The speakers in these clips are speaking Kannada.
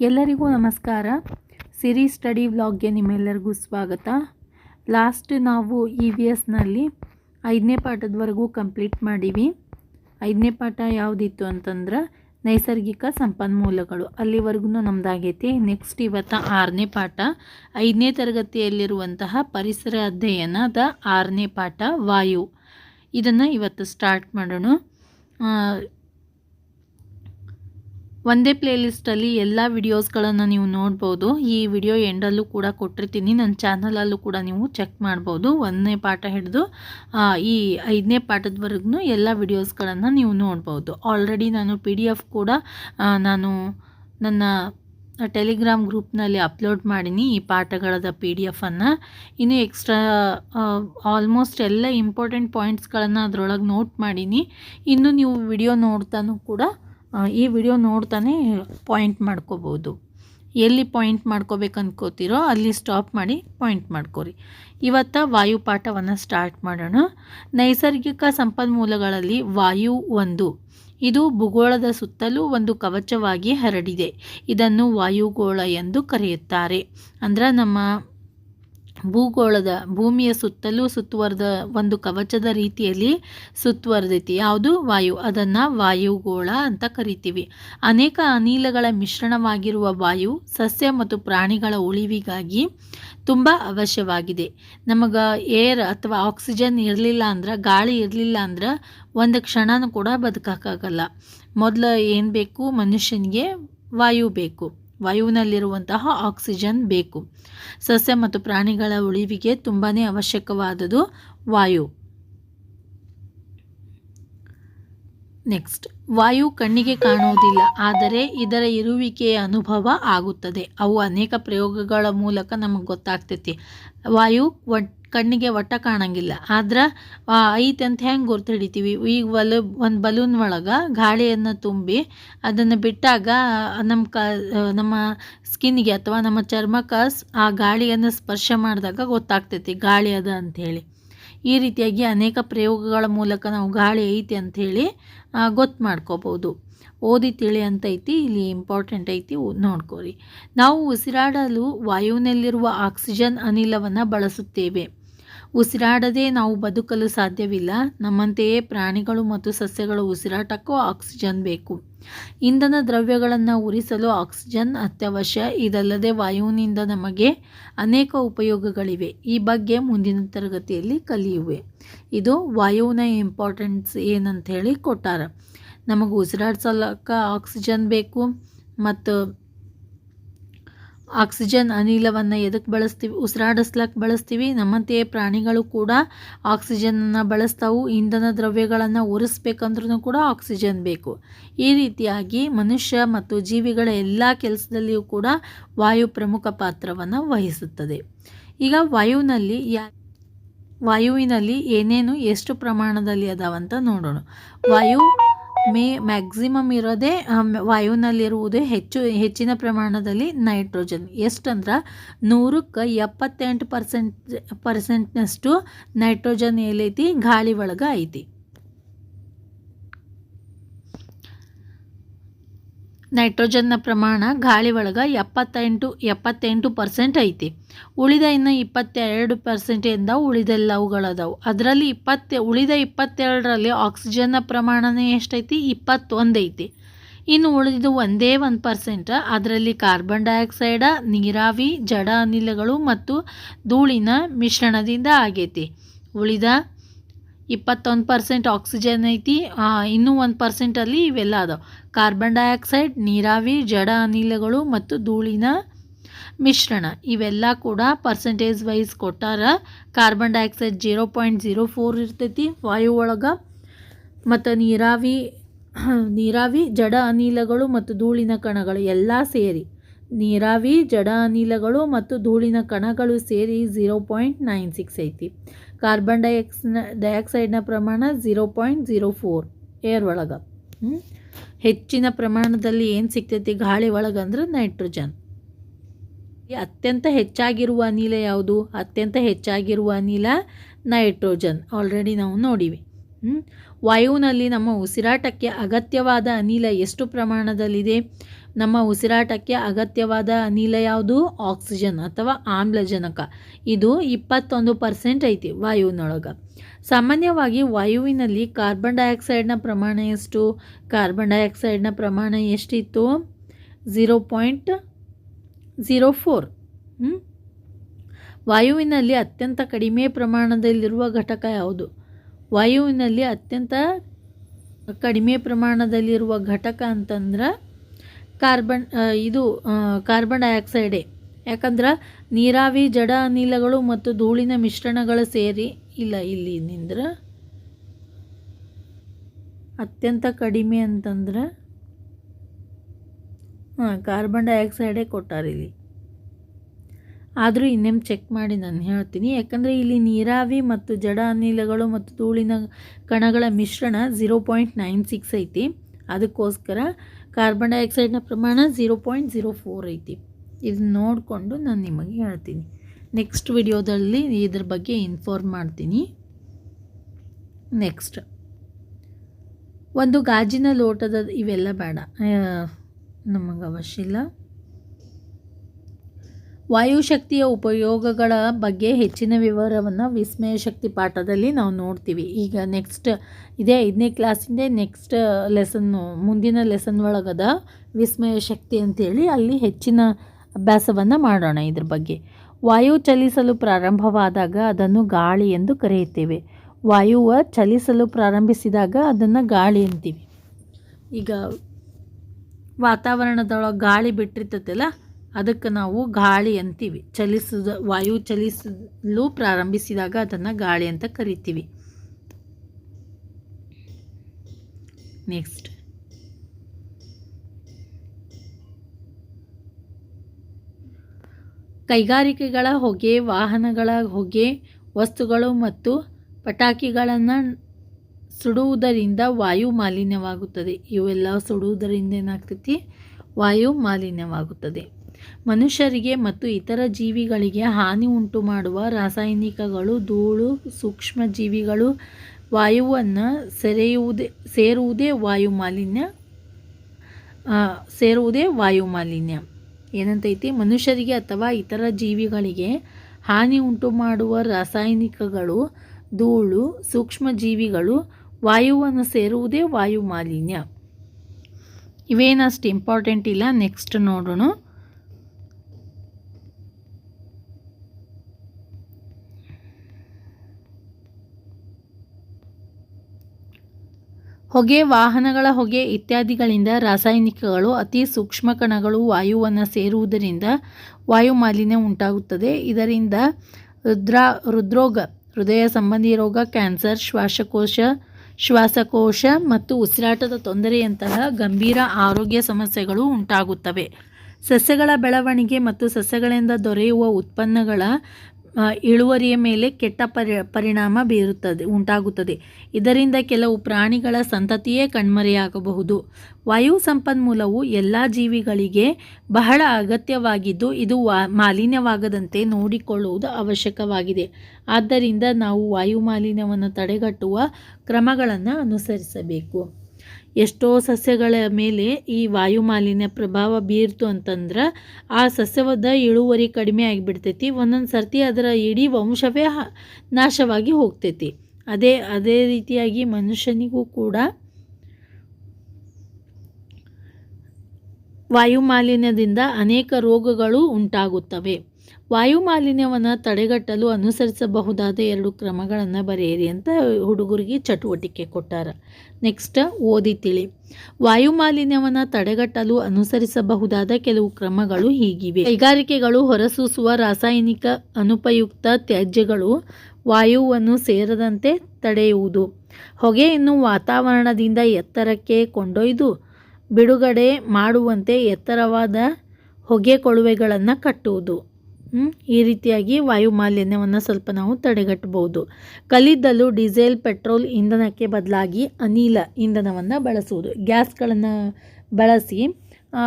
ಎಲ್ಲರಿಗೂ ನಮಸ್ಕಾರ. ಸಿರಿ ಸ್ಟಡಿ ವ್ಲಾಗ್ಗೆ ನಿಮ್ಮೆಲ್ಲರಿಗೂ ಸ್ವಾಗತ. ಲಾಸ್ಟ್ ನಾವು ಇ ವಿ ಎಸ್ನಲ್ಲಿ ಐದನೇ ಪಾಠದವರೆಗೂ ಕಂಪ್ಲೀಟ್ ಮಾಡೀವಿ. ಐದನೇ ಪಾಠ ಯಾವುದಿತ್ತು ಅಂತಂದ್ರೆ ನೈಸರ್ಗಿಕ ಸಂಪನ್ಮೂಲಗಳು. ಅಲ್ಲಿವರೆಗೂ ನಮ್ದಾಗೈತಿ ನೆಕ್ಸ್ಟ್ ಇವತ್ತು ಆರನೇ ಪಾಠ. ಐದನೇ ತರಗತಿಯಲ್ಲಿರುವಂತಹ ಪರಿಸರ ಅಧ್ಯಯನದ ಆರನೇ ಪಾಠ ವಾಯು. ಇದನ್ನು ಇವತ್ತು ಸ್ಟಾರ್ಟ್ ಮಾಡೋಣ. ಒಂದೇ ಪ್ಲೇಲಿಸ್ಟಲ್ಲಿ ಎಲ್ಲ ವಿಡಿಯೋಸ್ಗಳನ್ನು ನೀವು ನೋಡ್ಬೋದು. ಈ ವಿಡಿಯೋ ಎಂಡಲ್ಲೂ ಕೂಡ ಕೊಟ್ಟಿರ್ತೀನಿ. ನನ್ನ ಚಾನಲಲ್ಲೂ ಕೂಡ ನೀವು ಚೆಕ್ ಮಾಡ್ಬೋದು. ಒಂದನೇ ಪಾಠ ಹಿಡಿದು ಈ ಐದನೇ ಪಾಠದವರೆಗೂ ಎಲ್ಲ ವಿಡಿಯೋಸ್ಗಳನ್ನು ನೀವು ನೋಡ್ಬೋದು. ಆಲ್ರೆಡಿ ನಾನು ಪಿ ಡಿ ಎಫ್ ಕೂಡ ನಾನು ನನ್ನ ಟೆಲಿಗ್ರಾಮ್ ಗ್ರೂಪ್ನಲ್ಲಿ ಅಪ್ಲೋಡ್ ಮಾಡೀನಿ ಈ ಪಾಠಗಳದ ಪಿ ಡಿ ಎಫನ್ನು ಇನ್ನು ಎಕ್ಸ್ಟ್ರಾ ಆಲ್ಮೋಸ್ಟ್ ಎಲ್ಲ ಇಂಪಾರ್ಟೆಂಟ್ ಪಾಯಿಂಟ್ಸ್ಗಳನ್ನು ಅದರೊಳಗೆ ನೋಟ್ ಮಾಡೀನಿ. ಇನ್ನು ನೀವು ವಿಡಿಯೋ ನೋಡ್ತಾನೂ ಕೂಡ ಈ ವಿಡಿಯೋ ನೋಡ್ತಾನೆ ಪಾಯಿಂಟ್ ಮಾಡ್ಕೋಬೋದು. ಎಲ್ಲಿ ಪಾಯಿಂಟ್ ಮಾಡ್ಕೋಬೇಕು ಅನ್ಕೋತೀರೋ ಅಲ್ಲಿ ಸ್ಟಾಪ್ ಮಾಡಿ ಪಾಯಿಂಟ್ ಮಾಡ್ಕೋರಿ. ಇವತ್ತು ವಾಯುಪಾಠವನ್ನು ಸ್ಟಾರ್ಟ್ ಮಾಡೋಣ. ನೈಸರ್ಗಿಕ ಸಂಪನ್ಮೂಲಗಳಲ್ಲಿ ವಾಯು ಒಂದು. ಇದು ಭೂಗೋಳದ ಸುತ್ತಲೂ ಒಂದು ಕವಚವಾಗಿ ಹರಡಿದೆ. ಇದನ್ನು ವಾಯುಗೋಳ ಎಂದು ಕರೆಯುತ್ತಾರೆ. ಅಂದ್ರೆ ನಮ್ಮ ಭೂಗೋಳದ, ಭೂಮಿಯ ಸುತ್ತಲೂ ಸುತ್ತುವರೆದ ಒಂದು ಕವಚದ ರೀತಿಯಲ್ಲಿ ಸುತ್ತುವರೆದೈತಿ. ಯಾವುದು? ವಾಯು. ಅದನ್ನು ವಾಯುಗೋಳ ಅಂತ ಕರಿತೀವಿ. ಅನೇಕ ಅನಿಲಗಳ ಮಿಶ್ರಣವಾಗಿರುವ ವಾಯು ಸಸ್ಯ ಮತ್ತು ಪ್ರಾಣಿಗಳ ಉಳಿವಿಗಾಗಿ ತುಂಬ ಅವಶ್ಯವಾಗಿದೆ. ನಮಗೆ ಏರ್ ಅಥವಾ ಆಕ್ಸಿಜನ್ ಇರಲಿಲ್ಲ ಅಂದ್ರೆ, ಗಾಳಿ ಇರಲಿಲ್ಲ ಅಂದ್ರೆ ಒಂದು ಕ್ಷಣನೂ ಕೂಡ ಬದುಕೋಕ್ಕಾಗಲ್ಲ ಮೊದಲು ಏನು ಬೇಕು? ಮನುಷ್ಯನಿಗೆ ವಾಯು ಬೇಕು. ವಾಯುವಿನಲ್ಲಿರುವಂತಹ ಆಕ್ಸಿಜನ್ ಬೇಕು. ಸಸ್ಯ ಮತ್ತು ಪ್ರಾಣಿಗಳ ಉಳಿವಿಗೆ ತುಂಬಾ ಅವಶ್ಯಕವಾದದು ವಾಯು. ನೆಕ್ಸ್ಟ್, ವಾಯು ಕಣ್ಣಿಗೆ ಕಾಣುವುದಿಲ್ಲ, ಆದರೆ ಇದರ ಇರುವಿಕೆಯ ಅನುಭವ ಆಗುತ್ತದೆ. ಅವು ಅನೇಕ ಪ್ರಯೋಗಗಳ ಮೂಲಕ ನಮಗೆ ಗೊತ್ತಾಗ್ತೈತಿ. ವಾಯು ಒಟ್ ಕಣ್ಣಿಗೆ ಒಟ್ಟ ಕಾಣಂಗಿಲ್ಲ. ಆದ್ರೆ ಐತೆ ಅಂತ ಹೆಂಗೆ ಗುರ್ತು ಹಿಡಿತೀವಿ ಈಗ ಬಲು, ಒಂದು ಬಲೂನ್ ಒಳಗೆ ಗಾಳಿಯನ್ನು ತುಂಬಿ ಅದನ್ನು ಬಿಟ್ಟಾಗ ನಮ್ಮ ಕ, ನಮ್ಮ ಸ್ಕಿನ್ಗೆ ಅಥವಾ ನಮ್ಮ ಚರ್ಮಕ್ಕೆ ಆ ಗಾಳಿಯನ್ನು ಸ್ಪರ್ಶ ಮಾಡಿದಾಗ ಗೊತ್ತಾಗ್ತೈತಿ ಗಾಳಿ ಅದ ಅಂಥೇಳಿ ಈ ರೀತಿಯಾಗಿ ಅನೇಕ ಪ್ರಯೋಗಗಳ ಮೂಲಕ ನಾವು ಗಾಳಿ ಐತಿ ಅಂಥೇಳಿ ಗೊತ್ತು ಮಾಡ್ಕೋಬೋದು. ಓದಿ ತಿಳಿ ಅಂತ ಐತಿ, ಇಲ್ಲಿ ಇಂಪಾರ್ಟೆಂಟ್ ಐತಿ ನೋಡ್ಕೋರಿ. ನಾವು ಉಸಿರಾಡಲು ವಾಯುವಿನಲ್ಲಿರುವ ಆಕ್ಸಿಜನ್ ಅನಿಲವನ್ನು ಬಳಸುತ್ತೇವೆ. ಉಸಿರಾಡದೆ ನಾವು ಬದುಕಲು ಸಾಧ್ಯವಿಲ್ಲ. ನಮ್ಮಂತೆಯೇ ಪ್ರಾಣಿಗಳು ಮತ್ತು ಸಸ್ಯಗಳು ಉಸಿರಾಟಕ್ಕೂ ಆಕ್ಸಿಜನ್ ಬೇಕು. ಇಂಧನ ದ್ರವ್ಯಗಳನ್ನು ಉರಿಸಲು ಆಕ್ಸಿಜನ್ ಅತ್ಯವಶ್ಯ. ಇದಲ್ಲದೆ ವಾಯುವಿನಿಂದ ನಮಗೆ ಅನೇಕ ಉಪಯೋಗಗಳಿವೆ. ಈ ಬಗ್ಗೆ ಮುಂದಿನ ತರಗತಿಯಲ್ಲಿ ಕಲಿಯುವೆ. ಇದು ವಾಯುವಿನ ಇಂಪಾರ್ಟೆನ್ಸ್ ಏನಂತ ಹೇಳಿ ಕೊಟ್ಟಾರ. ನಮಗೆ ಉಸಿರಾಡ್ಸಲಕ್ಕ ಆಕ್ಸಿಜನ್ ಬೇಕು ಮತ್ತು ಆಕ್ಸಿಜನ್ ಅನಿಲವನ್ನು ಎದಕ್ಕೆ ಬಳಸ್ತೀವಿ ಉಸಿರಾಡಿಸ್ಲಕ್ಕೆ ಬಳಸ್ತೀವಿ, ನಮ್ಮಂತೆಯೇ ಪ್ರಾಣಿಗಳು ಕೂಡ ಆಕ್ಸಿಜನನ್ನು ಬಳಸ್ತಾವು, ಇಂಧನ ದ್ರವ್ಯಗಳನ್ನು ಉರಿಸ್ಬೇಕಂದ್ರೂ ಕೂಡ ಆಕ್ಸಿಜನ್ ಬೇಕು. ಈ ರೀತಿಯಾಗಿ ಮನುಷ್ಯ ಮತ್ತು ಜೀವಿಗಳ ಎಲ್ಲ ಕೆಲಸದಲ್ಲಿಯೂ ಕೂಡ ವಾಯು ಪ್ರಮುಖ ಪಾತ್ರವನ್ನು ವಹಿಸುತ್ತದೆ. ಈಗ ವಾಯುವಿನಲ್ಲಿ ಯಾ, ವಾಯುವಿನಲ್ಲಿ ಏನೇನು, ಎಷ್ಟು ಪ್ರಮಾಣದಲ್ಲಿ ಅದಾವಂತ ನೋಡೋಣ. ವಾಯು ಮೇ ಮ್ಯಾಕ್ಸಿಮಮ್ ಇರೋದೇ ವಾಯುವಿನಲ್ಲಿರುವುದೇ ಹೆಚ್ಚು, ಹೆಚ್ಚಿನ ಪ್ರಮಾಣದಲ್ಲಿ ನೈಟ್ರೋಜನ್ ಎಷ್ಟಂದ್ರೆ ನೂರಕ್ಕೆ ಎಪ್ಪತ್ತೆಂಟು ಪರ್ಸೆಂಟ್ ಪರ್ಸೆಂಟ್ನಷ್ಟು ನೈಟ್ರೋಜನ್ ಎಲ್ಲೈತಿ ಗಾಳಿ ಒಳಗೆ ಐತಿ. ನೈಟ್ರೋಜನ್ನ ಪ್ರಮಾಣ ಗಾಳಿ ಒಳಗೆ ಎಪ್ಪತ್ತೆಂಟು ಎಪ್ಪತ್ತೆಂಟು ಪರ್ಸೆಂಟ್ ಐತಿ. ಉಳಿದ ಇನ್ನು ಇಪ್ಪತ್ತೆರಡು ಪರ್ಸೆಂಟಿಂದ ಉಳಿದೆಲ್ಲವುಗಳದಾವು ಅದರಲ್ಲಿ ಇಪ್ಪತ್ತೆ, ಉಳಿದ ಇಪ್ಪತ್ತೆರಡರಲ್ಲಿ ಆಕ್ಸಿಜನ್ನ ಪ್ರಮಾಣನೇ ಎಷ್ಟೈತಿ? ಇಪ್ಪತ್ತೊಂದು ಐತಿ. ಇನ್ನು ಉಳಿದಿದ್ದು ಒಂದೇ ಒಂದು ಪರ್ಸೆಂಟ್, ಅದರಲ್ಲಿ ಕಾರ್ಬನ್ ಡೈಆಕ್ಸೈಡ, ನೀರಾವಿ, ಜಡ ಅನಿಲಗಳು ಮತ್ತು ಧೂಳಿನ ಮಿಶ್ರಣದಿಂದ ಆಗೈತಿ. ಉಳಿದ ಇಪ್ಪತ್ತೊಂದು ಪರ್ಸೆಂಟ್ ಆಕ್ಸಿಜನ್ ಐತಿ. ಇನ್ನೂ ಒಂದು ಪರ್ಸೆಂಟಲ್ಲಿ ಇವೆಲ್ಲ ಅದಾವೆ. ಕಾರ್ಬನ್ ಡೈಆಕ್ಸೈಡ್ ನೀರಾವಿ, ಜಡ ಅನಿಲಗಳು ಮತ್ತು ಧೂಳಿನ ಮಿಶ್ರಣ. ಇವೆಲ್ಲ ಕೂಡ ಪರ್ಸೆಂಟೇಜ್ ವೈಸ್ ಕೊಟ್ಟಾರ carbon dioxide zero point zero four ಇರ್ತೈತಿ. ವಾಯು ಒಳಗೆ ಮತ್ತು ನೀರಾವಿ ನೀರಾವಿ, ಜಡ ಅನಿಲಗಳು ಮತ್ತು ಧೂಳಿನ ಕಣಗಳು ಎಲ್ಲ ಸೇರಿ. ನೀರಾವಿ, ಜಡ ಅನಿಲಗಳು ಮತ್ತು ಧೂಳಿನ ಕಣಗಳು ಸೇರಿ ಝೀರೋ ಪಾಯಿಂಟ್ ನೈನ್ ಸಿಕ್ಸ್ ಐತಿ. ಕಾರ್ಬನ್ ಡೈಆಕ್ಸ್ನ ಡೈಆಕ್ಸೈಡ್ನ ಪ್ರಮಾಣ zero point zero four air ಒಳಗೆ. ಹೆಚ್ಚಿನ ಪ್ರಮಾಣದಲ್ಲಿ ಏನು ಸಿಗ್ತೈತಿ? ಗಾಳಿ ಒಳಗೆ ಅಂದ್ರೆ ನೈಟ್ರೋಜನ್ ಅತ್ಯಂತ ಹೆಚ್ಚಾಗಿರುವ ಅನಿಲ ಯಾವುದು? ಅತ್ಯಂತ ಹೆಚ್ಚಾಗಿರುವ ಅನಿಲ ನೈಟ್ರೋಜನ್ ಆಲ್ರೆಡಿ ನಾವು ನೋಡಿವಿ? ವಾಯುವಿನಲ್ಲಿ ನಮ್ಮ ಉಸಿರಾಟಕ್ಕೆ ಅಗತ್ಯವಾದ ಅನಿಲ ಎಷ್ಟು ಪ್ರಮಾಣದಲ್ಲಿದೆ? ನಮ್ಮ ಉಸಿರಾಟಕ್ಕೆ ಅಗತ್ಯವಾದ ಅನಿಲ ಯಾವುದು? ಆಕ್ಸಿಜನ್ ಅಥವಾ ಆಮ್ಲಜನಕ. ಇದು ಇಪ್ಪತ್ತೊಂದು ಪರ್ಸೆಂಟ್ ಐತಿ ವಾಯುವಿನೊಳಗೆ. ಸಾಮಾನ್ಯವಾಗಿ ವಾಯುವಿನಲ್ಲಿ ಕಾರ್ಬನ್ ಡೈಆಕ್ಸೈಡ್ನ ಪ್ರಮಾಣ ಎಷ್ಟು? ಕಾರ್ಬನ್ ಡೈಆಕ್ಸೈಡ್ನ ಪ್ರಮಾಣ ಎಷ್ಟಿತ್ತು? Zero point zero four. ವಾಯುವಿನಲ್ಲಿ ಅತ್ಯಂತ ಕಡಿಮೆ ಪ್ರಮಾಣದಲ್ಲಿರುವ ಘಟಕ ಯಾವುದು? ವಾಯುವಿನಲ್ಲಿ ಅತ್ಯಂತ ಕಡಿಮೆ ಪ್ರಮಾಣದಲ್ಲಿರುವ ಘಟಕ ಅಂತಂದ್ರೆ ಕಾರ್ಬನ್ ಇದು ಕಾರ್ಬನ್ ಡೈಆಕ್ಸೈಡೇ. ಯಾಕಂದ್ರೆ ನೀರಾವಿ, ಜಡ ಅನಿಲಗಳು ಮತ್ತು ಧೂಳಿನ ಮಿಶ್ರಣಗಳು ಸೇರಿ, ಇಲ್ಲ ಇಲ್ಲಿ ನಿಂದ್ರ ಅತ್ಯಂತ ಕಡಿಮೆ ಅಂತಂದ್ರೆ ಹಾಂ ಕಾರ್ಬನ್ ಡೈಆಕ್ಸೈಡೇ ಕೊಟ್ಟಾರ ಇಲ್ಲಿ. ಆದರೂ ಇನ್ನೇನು ಚೆಕ್ ಮಾಡಿ ನಾನು ಹೇಳ್ತೀನಿ. ಯಾಕಂದರೆ ಇಲ್ಲಿ ನೀರಾವಿ ಮತ್ತು ಜಡ ಅನಿಲಗಳು ಮತ್ತು ಧೂಳಿನ ಕಣಗಳ ಮಿಶ್ರಣ ಝೀರೋ ಪಾಯಿಂಟ್ ನೈನ್ ಸಿಕ್ಸ್ ಐತಿ. ಅದಕ್ಕೋಸ್ಕರ ಕಾರ್ಬನ್ ಡೈಆಕ್ಸೈಡ್ನ ಪ್ರಮಾಣ ಝೀರೋ ಪಾಯಿಂಟ್ ಝೀರೋ ಫೋರ್ ಐತಿ. ಇದನ್ನ ನೋಡಿಕೊಂಡು ನಾನು ನಿಮಗೆ ಹೇಳ್ತೀನಿ. ನೆಕ್ಸ್ಟ್ ವಿಡಿಯೋದಲ್ಲಿ ಇದ್ರ ಬಗ್ಗೆ ಇನ್ಫಾರ್ಮ್ ಮಾಡ್ತೀನಿ. ನೆಕ್ಸ್ಟ್ ಒಂದು ಗಾಜಿನ ಲೋಟದ ಇವೆಲ್ಲ ಬೇಡ. ನಮಗೆ ಅವಶ್ಯ ಇಲ್ಲ. ವಾಯುಶಕ್ತಿಯ ಉಪಯೋಗಗಳ ಬಗ್ಗೆ ಹೆಚ್ಚಿನ ವಿವರವನ್ನು ವಿಸ್ಮಯ ಶಕ್ತಿ ಪಾಠದಲ್ಲಿ ನಾವು ನೋಡ್ತೀವಿ. ಈಗ ನೆಕ್ಸ್ಟ್ ಇದೇ, ಐದನೇ ಕ್ಲಾಸಿಂದೇ ನೆಕ್ಸ್ಟ್ ಲೆಸನ್ನು ಮುಂದಿನ ಲೆಸನ್ ಒಳಗದ ವಿಸ್ಮಯ ಶಕ್ತಿ ಅಂತೇಳಿ ಅಲ್ಲಿ ಹೆಚ್ಚಿನ ಅಭ್ಯಾಸವನ್ನು ಮಾಡೋಣ ಇದ್ರ ಬಗ್ಗೆ. ವಾಯು ಚಲಿಸಲು ಪ್ರಾರಂಭವಾದಾಗ ಅದನ್ನು ಗಾಳಿ ಎಂದು ಕರೆಯುತ್ತೇವೆ. ವಾಯುವ ಚಲಿಸಲು ಪ್ರಾರಂಭಿಸಿದಾಗ ಅದನ್ನು ಗಾಳಿ ಅಂತೀವಿ. ಈಗ ವಾತಾವರಣದೊಳಗೆ ಗಾಳಿ ಬಿಟ್ಟಿರ್ತೈತಲ್ಲ ಅದಕ್ಕೆ ನಾವು ಗಾಳಿ ಅಂತೀವಿ. ಚಲಿಸಿದ, ವಾಯು ಚಲಿಸಲು ಪ್ರಾರಂಭಿಸಿದಾಗ ಅದನ್ನು ಗಾಳಿ ಅಂತ ಕರಿತೀವಿ. ನೆಕ್ಸ್ಟ್ ಕೈಗಾರಿಕೆಗಳ ಹೊಗೆ, ವಾಹನಗಳ ಹೊಗೆ, ವಸ್ತುಗಳು ಮತ್ತು ಪಟಾಕಿಗಳನ್ನು ಸುಡುವುದರಿಂದ ವಾಯು ಮಾಲಿನ್ಯವಾಗುತ್ತದೆ. ಇವೆಲ್ಲ ಸುಡುವುದರಿಂದ ಏನಾಗ್ತೈತಿ? ವಾಯು ಮಾಲಿನ್ಯವಾಗುತ್ತದೆ. ಮನುಷ್ಯರಿಗೆ ಮತ್ತು ಇತರ ಜೀವಿಗಳಿಗೆ ಹಾನಿ ಉಂಟು ಮಾಡುವ ರಾಸಾಯನಿಕಗಳು, ಧೂಳು ಸೂಕ್ಷ್ಮ ಜೀವಿಗಳು ವಾಯುವನ್ನು ಸೆರೆಯುವುದೇ, ಸೇರುವುದೇ ವಾಯು ಮಾಲಿನ್ಯ ಸೇರುವುದೇ ವಾಯು ಮಾಲಿನ್ಯ ಏನಂತೈತಿ? ಮನುಷ್ಯರಿಗೆ ಅಥವಾ ಇತರ ಜೀವಿಗಳಿಗೆ ಹಾನಿ ಉಂಟು ಮಾಡುವ ರಾಸಾಯನಿಕಗಳು, ಧೂಳು ಸೂಕ್ಷ್ಮ ಜೀವಿಗಳು ವಾಯುವನ್ನು ಸೇರುವುದೇ ವಾಯು ಮಾಲಿನ್ಯ ಇವೇನಷ್ಟು ಇಂಪಾರ್ಟೆಂಟ್ ಇಲ್ಲ ನೆಕ್ಸ್ಟ್ ನೋಡೋಣ. ಹೊಗೆ ವಾಹನಗಳ ಹೊಗೆ ಇತ್ಯಾದಿಗಳಿಂದ ರಾಸಾಯನಿಕಗಳು ಅತಿ ಸೂಕ್ಷ್ಮ ಕಣಗಳು ವಾಯುವನ್ನು ಸೇರುವುದರಿಂದ ವಾಯು ಮಾಲಿನ್ಯ ಉಂಟಾಗುತ್ತದೆ. ಇದರಿಂದ ರುದ್ರ, ಹೃದ್ರೋಗ, ಹೃದಯ ಸಂಬಂಧಿ ರೋಗ, ಕ್ಯಾನ್ಸರ್, ಶ್ವಾಸಕೋಶ ಶ್ವಾಸಕೋಶ ಮತ್ತು ಉಸಿರಾಟದ ತೊಂದರೆಯಂತಹ ಗಂಭೀರ ಆರೋಗ್ಯ ಸಮಸ್ಯೆಗಳು ಉಂಟಾಗುತ್ತವೆ. ಸಸ್ಯಗಳ ಬೆಳವಣಿಗೆ ಮತ್ತು ಸಸ್ಯಗಳಿಂದ ದೊರೆಯುವ ಉತ್ಪನ್ನಗಳ ಇಳುವರಿಯ ಮೇಲೆ ಕೆಟ್ಟ ಪರಿ, ಪರಿಣಾಮ ಬೀರುತ್ತದೆ, ಉಂಟಾಗುತ್ತದೆ. ಇದರಿಂದ ಕೆಲವು ಪ್ರಾಣಿಗಳ ಸಂತತಿಯೇ ಕಣ್ಮರೆಯಾಗಬಹುದು. ವಾಯು ಸಂಪನ್ಮೂಲವು ಎಲ್ಲ ಜೀವಿಗಳಿಗೆ ಬಹಳ ಅಗತ್ಯವಾಗಿದ್ದು, ಇದು ವಾ, ಮಾಲಿನ್ಯವಾಗದಂತೆ ನೋಡಿಕೊಳ್ಳುವುದು ಅವಶ್ಯಕವಾಗಿದೆ. ಆದ್ದರಿಂದ ನಾವು ವಾಯು ಮಾಲಿನ್ಯವನ್ನು ತಡೆಗಟ್ಟುವ ಕ್ರಮಗಳನ್ನು ಅನುಸರಿಸಬೇಕು. ಎಷ್ಟೋ ಸಸ್ಯಗಳ ಮೇಲೆ ಈ ವಾಯುಮಾಲಿನ್ಯ ಪ್ರಭಾವ ಬೀರ್ತು ಅಂತಂದ್ರೆ ಆ ಸಸ್ಯವದ ಇಳುವರಿ ಕಡಿಮೆ ಆಗಿಬಿಡ್ತೈತಿ. ಒಂದೊಂದು ಸರ್ತಿ ಅದರ ಇಡೀ ವಂಶವೇ ನಾಶವಾಗಿ ಹೋಗ್ತೈತಿ. ಅದೇ ಅದೇ ರೀತಿಯಾಗಿ ಮನುಷ್ಯನಿಗೂ ಕೂಡ ವಾಯುಮಾಲಿನ್ಯದಿಂದ ಅನೇಕ ರೋಗಗಳು ಉಂಟಾಗುತ್ತವೆ. ವಾಯು ಮಾಲಿನ್ಯವನ್ನು ತಡೆಗಟ್ಟಲು ಅನುಸರಿಸಬಹುದಾದ ಎರಡು ಕ್ರಮಗಳನ್ನು ಬರೆಯಿರಿ ಅಂತ ಹುಡುಗರಿಗೆ ಚಟುವಟಿಕೆ ಕೊಟ್ಟಾರ. ನೆಕ್ಸ್ಟ್ ಓದಿ ತಿಳಿ ವಾಯು ಮಾಲಿನ್ಯವನ್ನು ತಡೆಗಟ್ಟಲು ಅನುಸರಿಸಬಹುದಾದ ಕೆಲವು ಕ್ರಮಗಳು ಹೀಗಿವೆ. ಕೈಗಾರಿಕೆಗಳು ಹೊರಸೂಸುವ ರಾಸಾಯನಿಕ ಅನುಪಯುಕ್ತ ತ್ಯಾಜ್ಯಗಳು ವಾಯುವನ್ನು ಸೇರದಂತೆ ತಡೆಯುವುದು. ಹೊಗೆಯನ್ನು ವಾತಾವರಣದಿಂದ ಎತ್ತರಕ್ಕೆ ಕೊಂಡೊಯ್ದು ಬಿಡುಗಡೆ ಮಾಡುವಂತೆ ಎತ್ತರವಾದ ಹೊಗೆ ಕೊಳುವೆಗಳನ್ನು ಕಟ್ಟುವುದು? ಈ ರೀತಿಯಾಗಿ ವಾಯುಮಾಲಿನ್ಯವನ್ನು ಸ್ವಲ್ಪ ನಾವು ತಡೆಗಟ್ಟಬಹುದು. ಕಲಿದ್ದಲು ಡೀಸೆಲ್, ಪೆಟ್ರೋಲ್ ಇಂಧನಕ್ಕೆ ಬದಲಾಗಿ ಅನಿಲ ಇಂಧನವನ್ನು ಬಳಸುವುದು. ಗ್ಯಾಸ್ಗಳನ್ನು ಬಳಸಿ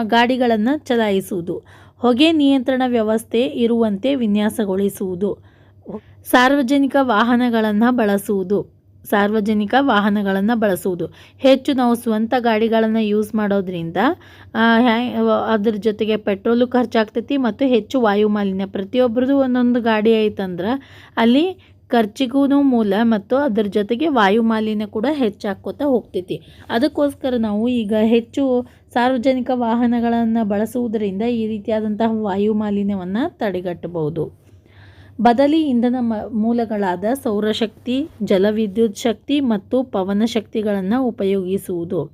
ಗಾಡಿಗಳನ್ನು ಚಲಾಯಿಸುವುದು. ಹೊಗೆ ನಿಯಂತ್ರಣ ವ್ಯವಸ್ಥೆ ಇರುವಂತೆ ವಿನ್ಯಾಸಗೊಳಿಸುವುದು. ಸಾರ್ವಜನಿಕ ವಾಹನಗಳನ್ನು ಬಳಸುವುದು. ಸಾರ್ವಜನಿಕ ವಾಹನಗಳನ್ನು ಬಳಸುವುದು. ಹೆಚ್ಚು ನಾವು ಸ್ವಂತ ಗಾಡಿಗಳನ್ನು ಯೂಸ್ ಮಾಡೋದ್ರಿಂದ ಅದ್ರ ಜೊತೆಗೆ ಪೆಟ್ರೋಲು ಖರ್ಚಾಗ್ತೈತಿ ಮತ್ತು ಹೆಚ್ಚು ವಾಯು ಮಾಲಿನ್ಯ. ಪ್ರತಿಯೊಬ್ಬರದು ಒಂದೊಂದು ಗಾಡಿ ಐತಂದ್ರೆ ಅಲ್ಲಿ ಖರ್ಚಿಗೂ ಮೂಲ ಮತ್ತು ಅದ್ರ ಜೊತೆಗೆ ವಾಯು ಮಾಲಿನ್ಯ ಕೂಡ ಹೆಚ್ಚಾಕೋತಾ ಹೋಗ್ತೈತಿ. ಅದಕ್ಕೋಸ್ಕರ ನಾವು ಈಗ ಹೆಚ್ಚು ಸಾರ್ವಜನಿಕ ವಾಹನಗಳನ್ನು ಬಳಸುವುದರಿಂದ ಈ ರೀತಿಯಾದಂತಹ ವಾಯು ಮಾಲಿನ್ಯವನ್ನು ತಡೆಗಟ್ಟಬಹುದು. ಬದಲಿ ಇಂಧನ ಮೂಲಗಳಾದ ಸೌರಶಕ್ತಿ, ಜಲವಿದ್ಯುತ್ ಶಕ್ತಿ ಮತ್ತು ಪವನ ಶಕ್ತಿಗಳನ್ನು ಉಪಯೋಗಿಸುವುದು.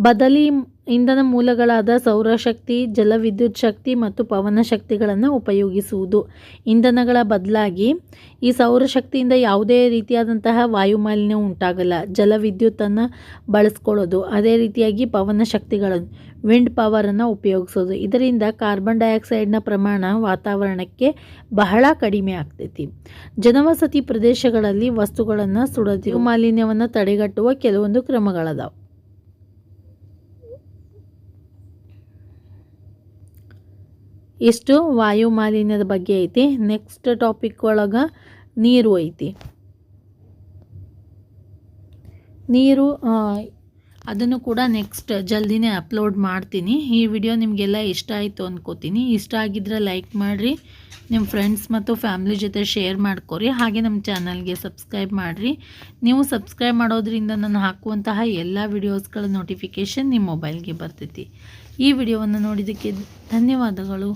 ಬದಲಿ ಇಂಧನ ಮೂಲಗಳಾದ ಸೌರಶಕ್ತಿ, ಜಲವಿದ್ಯುತ್ ಶಕ್ತಿ ಮತ್ತು ಪವನ ಶಕ್ತಿಗಳನ್ನು ಉಪಯೋಗಿಸುವುದು. ಇಂಧನಗಳ ಬದಲಾಗಿ ಈ ಸೌರಶಕ್ತಿಯಿಂದ ಯಾವುದೇ ರೀತಿಯಾದಂತಹ ವಾಯುಮಾಲಿನ್ಯ ಉಂಟಾಗಲ್ಲ. ಜಲವಿದ್ಯುತ್ತನ್ನು ಬಳಸ್ಕೊಳ್ಳೋದು, ಅದೇ ರೀತಿಯಾಗಿ ಪವನ ಶಕ್ತಿಗಳನ್ನು ವಿಂಡ್ ಪವರನ್ನು ಉಪಯೋಗಿಸೋದು. ಇದರಿಂದ ಕಾರ್ಬನ್ ಡೈಆಕ್ಸೈಡ್ನ ಪ್ರಮಾಣ ವಾತಾವರಣಕ್ಕೆ ಬಹಳ ಕಡಿಮೆ ಆಗ್ತೈತಿ. ಜನವಸತಿ ಪ್ರದೇಶಗಳಲ್ಲಿ ವಸ್ತುಗಳನ್ನು ಸುಡೋದು, ಮಾಲಿನ್ಯವನ್ನು ತಡೆಗಟ್ಟುವ ಕೆಲವೊಂದು ಕ್ರಮಗಳದಾವ. ಇಷ್ಟು ವಾಯು ಮಾಲಿನ್ಯದ ಬಗ್ಗೆ ಐತಿ. ನೆಕ್ಸ್ಟ್ ಟಾಪಿಕ್ ಒಳಗೆ ನೀರು ಐತಿ. ನೀರು ಅದನ್ನು ಕೂಡ ನೆಕ್ಸ್ಟ್ ಜಲ್ದಿನೇ ಅಪ್ಲೋಡ್ ಮಾಡ್ತೀನಿ. ಈ ವಿಡಿಯೋ ನಿಮಗೆಲ್ಲ ಇಷ್ಟ ಆಯಿತು ಅಂದ್ಕೋತೀನಿ ಇಷ್ಟ ಆಗಿದ್ರೆ ಲೈಕ್ ಮಾಡಿರಿ. ನಿಮ್ಮ ಫ್ರೆಂಡ್ಸ್ ಮತ್ತು ಫ್ಯಾಮ್ಲಿ ಜೊತೆ ಶೇರ್ ಮಾಡ್ಕೊರಿ. ಹಾಗೆ ನಮ್ಮ ಚಾನಲ್ಗೆ ಸಬ್ಸ್ಕ್ರೈಬ್ ಮಾಡಿರಿ. ನೀವು ಸಬ್ಸ್ಕ್ರೈಬ್ ಮಾಡೋದ್ರಿಂದ ನಾನು ಹಾಕುವಂತಹ ಎಲ್ಲ ವಿಡಿಯೋಸ್ಗಳ ನೋಟಿಫಿಕೇಷನ್ ನಿಮ್ಮ ಮೊಬೈಲ್ಗೆ ಬರ್ತೈತಿ. ಈ ವಿಡಿಯೋವನ್ನು ನೋಡಿದ್ದಕ್ಕೆ ಧನ್ಯವಾದಗಳು.